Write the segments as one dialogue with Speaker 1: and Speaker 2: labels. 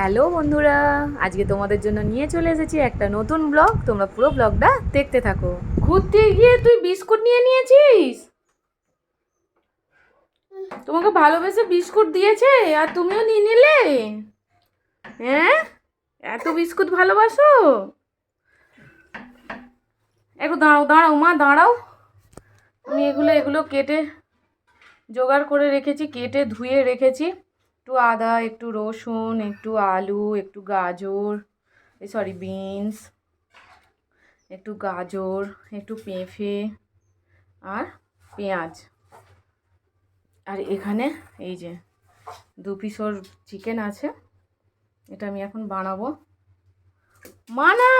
Speaker 1: Hello বন্ধুরা, আজকে তোমাদের জন্য নিয়ে চলে এসেছি একটা নতুন ব্লগ। তোমরা পুরো ব্লগটা দেখতে থাকো। ঘুরতে গিয়ে তুই বিস্কুট নিয়ে নিয়েছিস? তোমাকে ভালোবেসে বিস্কুট দিয়েছে আর তুমিও নিয়ে নিলে? হ্যাঁ? এত বিস্কুট ভালোবাসো? একটু দাঁড়াও দাঁড়াও মা, দাঁড়াও। আমি এগুলো এগুলো কেটে জোগাড় করে রেখেছি, কেটে ধুয়ে রেখেছি। একটু আদা, একটু রসুন, একটু আলু, একটু গাজর সরি বিনস একটু গাজর, একটু পেঁপে আর পেঁয়াজ। আর এখানে এই যে দু পিসর চিকেন আছে, এটা আমি এখন বানাবো। মানা!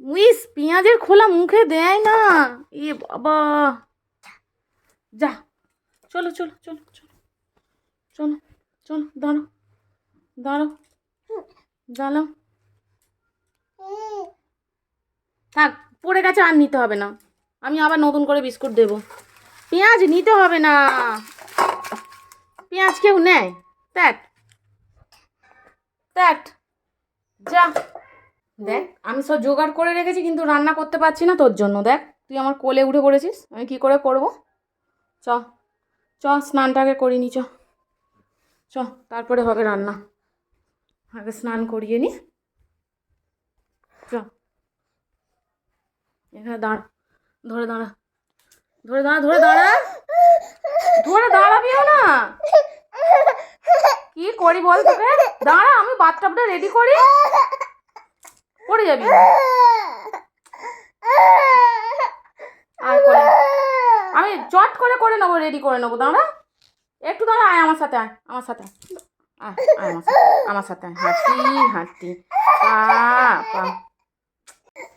Speaker 1: উইস, পেঁয়াজের খোলা মুখে দেয় না। এ বাবা! যা, চলো চলো চলো চলো। চলো চলো দাঁড়ো দাঁড়াও দাঁড়াও। থাক, পড়ে গেছে আর নিতে হবে না। আমি আবার নতুন করে বিস্কুট দেবো। পেঁয়াজ নিতে হবে না। পেঁয়াজ কেউ নেয়? দেখ দেখ, যা। দেখ, আমি সব জোগাড় করে রেখেছি, কিন্তু রান্না করতে পারছি না তোর জন্য। দেখ, তুই আমার কোলে উঠে পড়েছিস, আমি কি করে করব? চ চ, স্নানটাকে করিনি চ। চ, তারপরে হবে রান্না। আগে স্নান করিয়ে নি। চ। এখানে দাঁড়া, ধরে দাঁড়া। ধরে দাঁড়া ধরে দাঁড়া। ধরে দাঁড়াবিও না। কি করি বল তোকে? দাঁড়া, আমি বাথটাবটা রেডি করি। পড়ে যাবি। আর করে আমি চট করে করে নেব রেডি করে নেব। দাঁড়া। একটু দাঁড়া, আয় আমার সাথে, আয়, আমার সাথে। আয় আমার সাথে আমার সাথে আয় পা পা।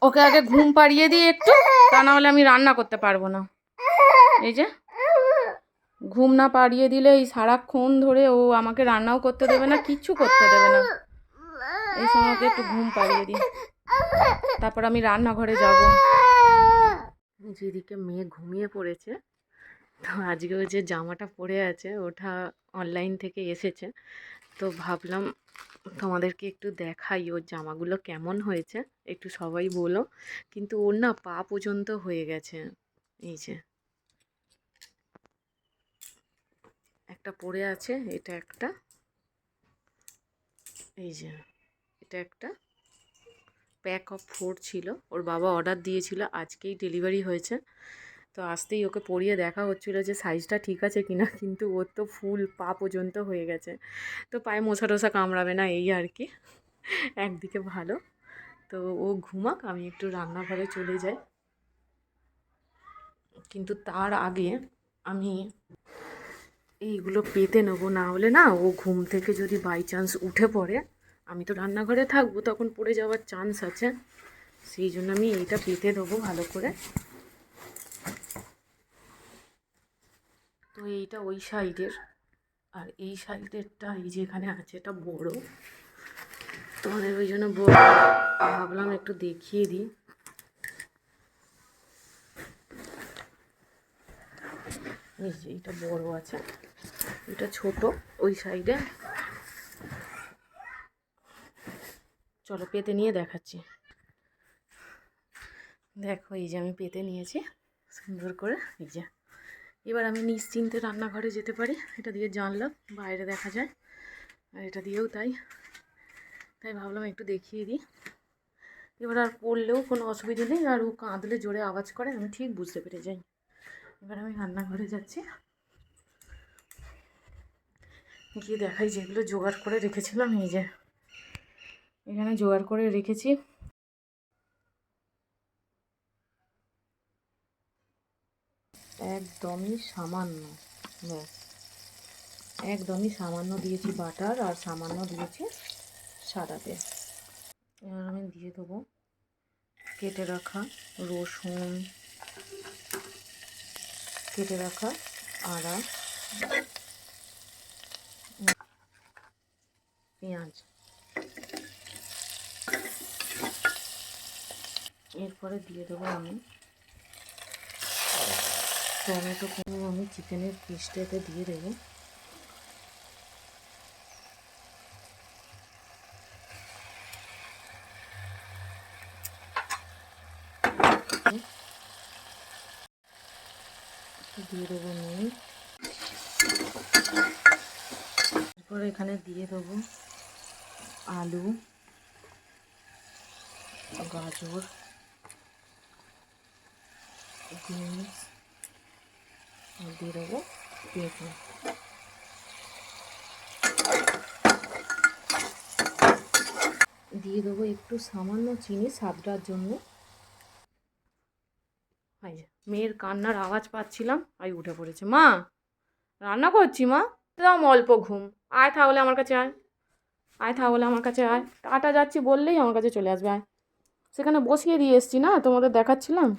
Speaker 1: ওকে আগে ঘুম পাড়িয়ে দিই একটু, তা না হলে আমি রান্না করতে পারব না। এই যে, ঘুম না পাড়িয়ে দিলে এই সারাক্ষণ ধরে ও আমাকে রান্নাও করতে দেবে না কিচ্ছু করতে দেবে না। এই সময় একটু ঘুম পাড়িয়ে দিই। তারপর আমি রান্নাঘরে যাব। যেদিকে মেয়ে ঘুমিয়ে পড়েছে তো আজকে ওই যে জামাটা পরে আছে, ওটা অনলাইন থেকে এসেছে। তো ভাবলাম তোমাদেরকে একটু দেখাই ওর জামাগুলো কেমন হয়েছে, একটু সবাই বলো। কিন্তু ওর না পা পর্যন্ত হয়ে গেছে, এই যে। একটা পরে আছে, এটা একটা, এই যে, এটা একটা। প্যাক অফ ফোর ছিল, ওর বাবা অর্ডার দিয়েছিল, আজকেই ডেলিভারি হয়েছে। তো আসতেই ওকে পরিয়ে দেখা হচ্ছিল যে সাইজটা ঠিক আছে কিনা, কিন্তু ওর তো ফুল পা পর্যন্ত হয়ে গেছে। তো পায়ে মশা টশা কামড়াবে না, এই আর কি। একদিকে ভালো। তো ও ঘুমাক, আমি একটু রান্নাঘরে চলে যাই। কিন্তু তার আগে আমি এইগুলো পেতে নেব, না হলে না ও ঘুম থেকে যদি বাই চান্স উঠে পড়ে, আমি তো রান্নাঘরে থাকব, তখন পড়ে যাওয়ার চান্স আছে। সেই জন্য আমি এইটা পেতে দেবো ভালো করে। তো এইটা ওই সাইডের। আর এই সাইডেরটা এই যে এখানে আছে এটা বড়। তোমাদের ওই জন্য বড়। ভাবলাম একটু দেখিয়ে দিই। এই যে এটা বড় আছে। এটা ছোট ওই সাইডে। চলো পেতে নিয়ে দেখাচ্ছি। দেখো এই যে আমি পেতে নিয়েছি। সুন্দর করে এই যে। এবার আমি নিশ্চিন্তে রান্নাঘরে যেতে পারি। এটা দিয়ে জানলাম বাইরে দেখা যায়। আর এটা দিয়েও তাই। তাই ভাবলাম একটু দেখিয়ে দিই। এবার আর পড়লেও কোনো অসুবিধা নেই। আর ও কাঁদলে জোরে আওয়াজ করে, আমি ঠিক বুঝতে পেরে যাই। এবার আমি রান্নাঘরে যাচ্ছি। গিয়ে দেখাই যেগুলো জোগাড় করে রেখেছিলাম। এই যে, এখানে জোগাড় করে রেখেছি। একদমই সামান্য একদমই সামান্য দিয়েছি বাটার আর সামান্য দিয়েছি সাদা তেল এবার আমি দিয়ে দেবো কেটে রাখা রসুন, কেটে রাখা আদা, পেঁয়াজ। এরপরে দিয়ে দেবো আমি টমেটো কুমড়ো আমি চিকেনের পিসটাতে দিয়ে দেবো। দিয়ে দেবো নুন। তারপর এখানে দিয়ে দেবো আলু, গাজর, বিনস। দিয়ে দেবো দিয়ে দেবো একটু সামান্য চিনি স্বাদটার জন্য। যে, মেয়ের কান্নার আওয়াজ পাচ্ছিলাম আই উঠে পড়েছে। মা রান্না করছি মা? দাম অল্প ঘুম। আয় তাহলে আমার কাছে আয়। আয় তাহলে আমার কাছে আয়। টাটা যাচ্ছি বললেই আমার কাছে চলে আসবে আয়। সেখানে বসিয়ে দিয়ে এসছি না তোমাদের দেখাচ্ছিলাম।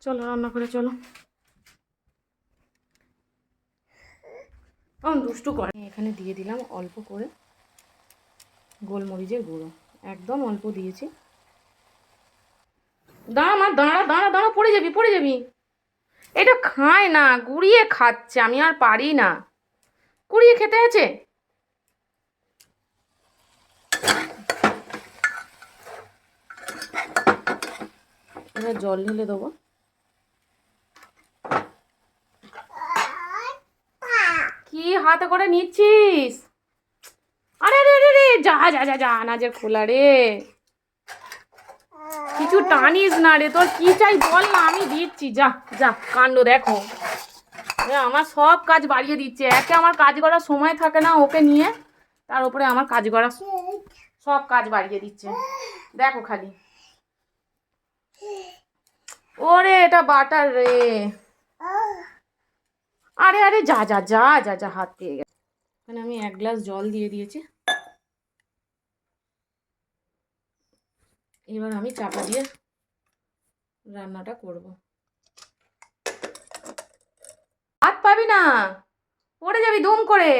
Speaker 1: চলো রান্না করে চলো। কেমন দুষ্টু করে। এখানে দিয়ে দিলাম অল্প করে গোলমরিচের গুঁড়ো। একদম অল্প দিয়েছি। দাঁড়া মা, দাঁড়া দাঁড়া দাঁড়া, পড়ে যাবি পড়ে যাবি। এটা খায় না, গুড়িয়ে খাচ্ছে, আমি আর পারি না। কুড়িয়ে খেতে আছে? জল ঢেলে দেবো। কি হাতে করে নিচ্ছিস? আরে আরে আরে রে যা যা যা যা, আনাজের খোলা রে। কিছু টানিস না রে, তোর কি চাই বল না, আমি দিচ্ছি। যা যা, কাণ্ড দেখো। আমার সব কাজ বাড়িয়ে দিচ্ছে। একে আমার কাজ করার সময় থাকে না ওকে নিয়ে। তার উপরে আমার কাজ করা সব কাজ বাড়িয়ে দিচ্ছে। দেখো খালি। ওরে, এটা বাটার রে। আরে আরে যা যা যা যা যা হাত পেয়ে গেছে। এখানে আমি এক গ্লাস জল দিয়ে দিয়েছি। এবার আমি চাপা দিয়ে রান্নাটা করব। হাত পাবি না। পড়ে যাবি দুম করে।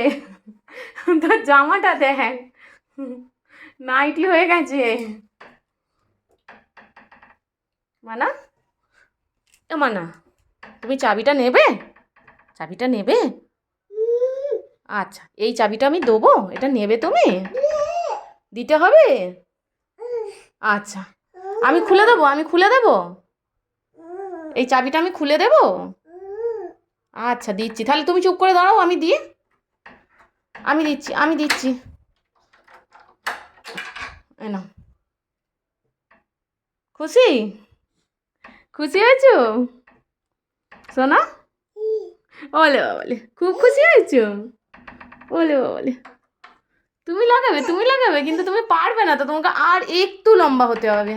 Speaker 1: তোর জামাটা দেখ। নাইটি হয়ে গেছে। মানা? এ মানা তুমি চাবিটা নেবে? চাবিটা নেবে? আচ্ছা এই চাবিটা আমি দেবো, এটা নেবে তুমি? দিতে হবে? আচ্ছা আমি খুলে দেবো, আমি খুলে দেবো? এই চাবিটা আমি খুলে দেবো? আচ্ছা দিচ্ছি। তাহলে তুমি চুপ করে দাঁড়াও, আমি দিই। আমি দিচ্ছি আমি দিচ্ছি। নাও। খুশি? খুশি হয়েছো? সোনা? ওলে বলে খুব খুশি হয়েছো ওলে বলে তুমি লাগাবে তুমি লাগাবে কিন্তু তুমি পারবে না তো তোমাকে আর একটু লম্বা হতে হবে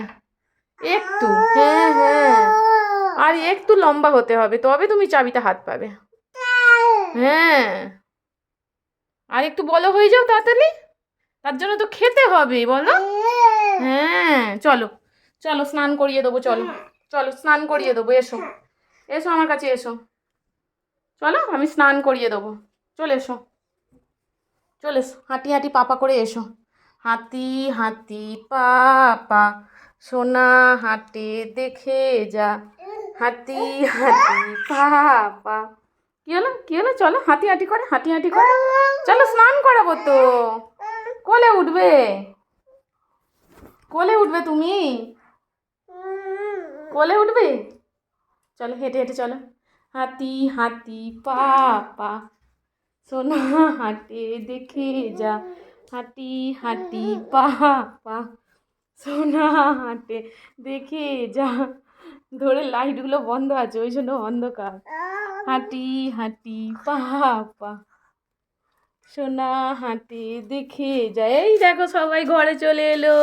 Speaker 1: একটু হ্যাঁ হ্যাঁ আর একটু লম্বা হতে হবে তবে তুমি চাবিতে হাত পাবে হ্যাঁ আর একটু বলো হয়ে যাও তাড়াতাড়ি তার জন্য তো খেতে হবে বলো হ্যাঁ চলো চলো স্নান করিয়ে দেবো চলো চলো স্নান করিয়ে দেবো এসো এসো আমার কাছে এসো চলো, আমি স্নান করিয়ে দেবো। চলে এসো। চলে এসো। হাঁটি হাঁটি পাপা করে এসো। হাতি হাতি পাপা সোনা হাটে দেখে যা। হাতি হাতি পাপা কি হলো? কি হলো? চলো, হাঁটি হাঁটি করে, হাঁটি হাঁটি করে। চলো, স্নান করাবো তো। কোলে উঠবে। কোলে উঠবে তুমি? কোলে উঠবে? চলো, হেঁটে হেঁটে চলো। হাতি হাতি পাপা। সোনা হাটে দেখে যা। হাঁটি হাঁটি পাপা। সোনা হাটে দেখে যা। ধরে লাইটগুলো বন্ধ আছে, ওই জন্য অন্ধকার। হাঁটি হাঁটি পাপা। সোনা হাঁটে দেখে যা। এই দেখো সবাই ঘরে চলে এলো।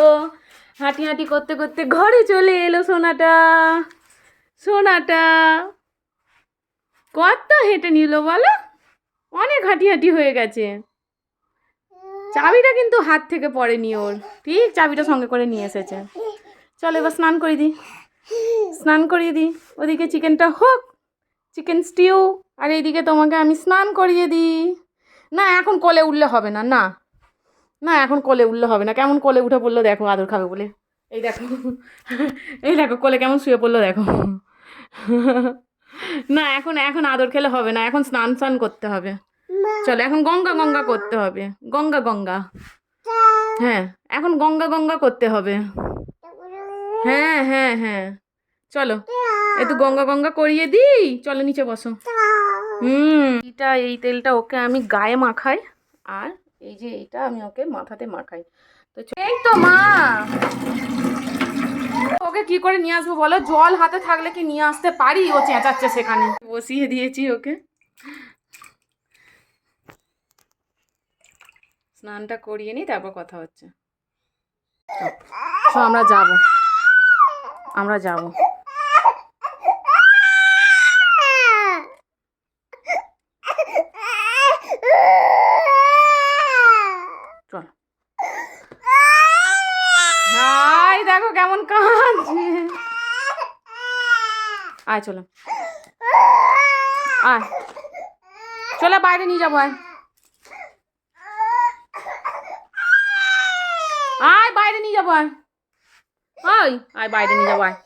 Speaker 1: হাঁটি হাঁটি করতে করতে ঘরে চলে এলো সোনাটা। সোনাটা কত হেঁটে নিল বলো? অনেক হাঁটি হাঁটি হয়ে গেছে। চাবিটা কিন্তু হাত থেকে পড়েনি ওর। ঠিক চাবিটা সঙ্গে করে নিয়ে এসেছে। চলো এবার স্নান করে দিই। স্নান করিয়ে দিই। ওদিকে চিকেনটা হোক, চিকেন স্টিউ, আর এইদিকে তোমাকে আমি স্নান করিয়ে দিই। না, এখন কোলে উঠলে হবে না না। না, এখন কোলে উঠলে হবে না। কেমন কোলে উঠে পড়ল দেখো, আদর খাবে বলে। এই দেখো এই দেখো কোলে কেমন শুয়ে পড়ল দেখো। না এখন এখন আদর খেলে হবে না এখন স্নান স্নান করতে হবে। চলো এখন গঙ্গা গঙ্গা করতে হবে। গঙ্গা গঙ্গা। হ্যাঁ এখন গঙ্গা গঙ্গা করতে হবে। হ্যাঁ হ্যাঁ হ্যাঁ। চলো একটু গঙ্গা গঙ্গা করিয়ে দিই। চলো নিচে বসো। হুম। এটা এই তেলটা ওকে আমি গায়ে মাখাই আর এই যে এইটা আমি ওকে মাথাতে মাখাই। তো এই তো মা। ওকে কি করে নিয়ে আসব বলো? জল হাতে থাকলে কি নিয়ে আসতে পারি? ও চেঁচাচ্ছে সেখানে। বসিয়ে দিয়েছি ওকে। স্নানটা করিয়ে নিই তারপর কথা হচ্ছে। তো আমরা যাব। আমরা যাব চলো হাই দেখো কেমন কাঁদছে আয়, চলো। আয়। চলো, বাইরে নিয়ে যাব, আয়। আয়, বাইরে নিয়ে যাব, আয়। আয় আয়, বাইরে নিয়ে যাব, আয়।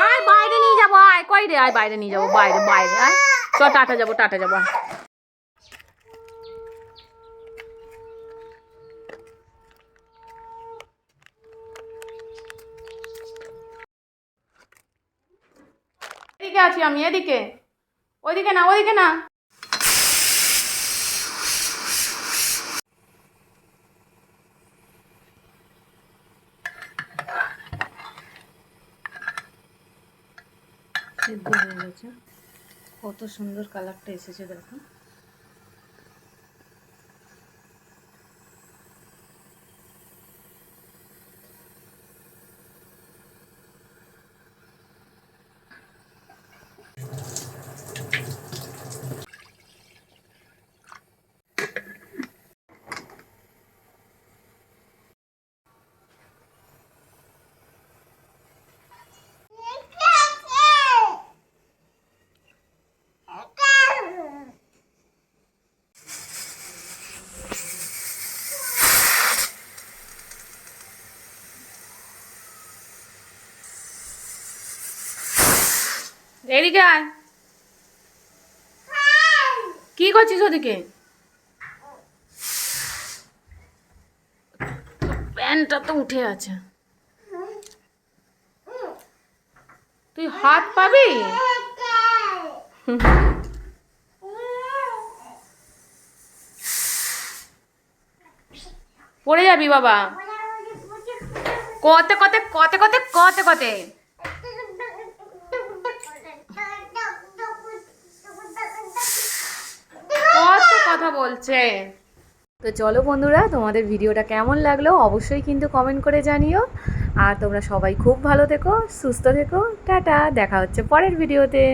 Speaker 1: আয়, বাইরে নিয়ে যাব, আয়। কই রে? আয়, বাইরে নিয়ে যাব, বাইরে বাইরে, আয়। চ টাটা যাব টাটা যাব, আয় এদিকে আছি আমি এদিকে। ওইদিকে না ওইদিকে না। কত সুন্দর কালারটা এসেছে দেখো। এদিকে আয়। কি করছিস ওদিকে? প্যান্টটা তো উঠে আছে। তুই হাত পাবি? পড়ে যাবি বাবা। কতে কতে কতে কতে কতে কতে। বলছে তো চলো বন্ধুরা, তোমাদের ভিডিওটা কেমন লাগল অবশ্যই কিন্তু কমেন্ট করে জানিও। আর তোমরা সবাই খুব ভালো থেকো, সুস্থ থেকো, টাটা, দেখা হচ্ছে পরের ভিডিওতে।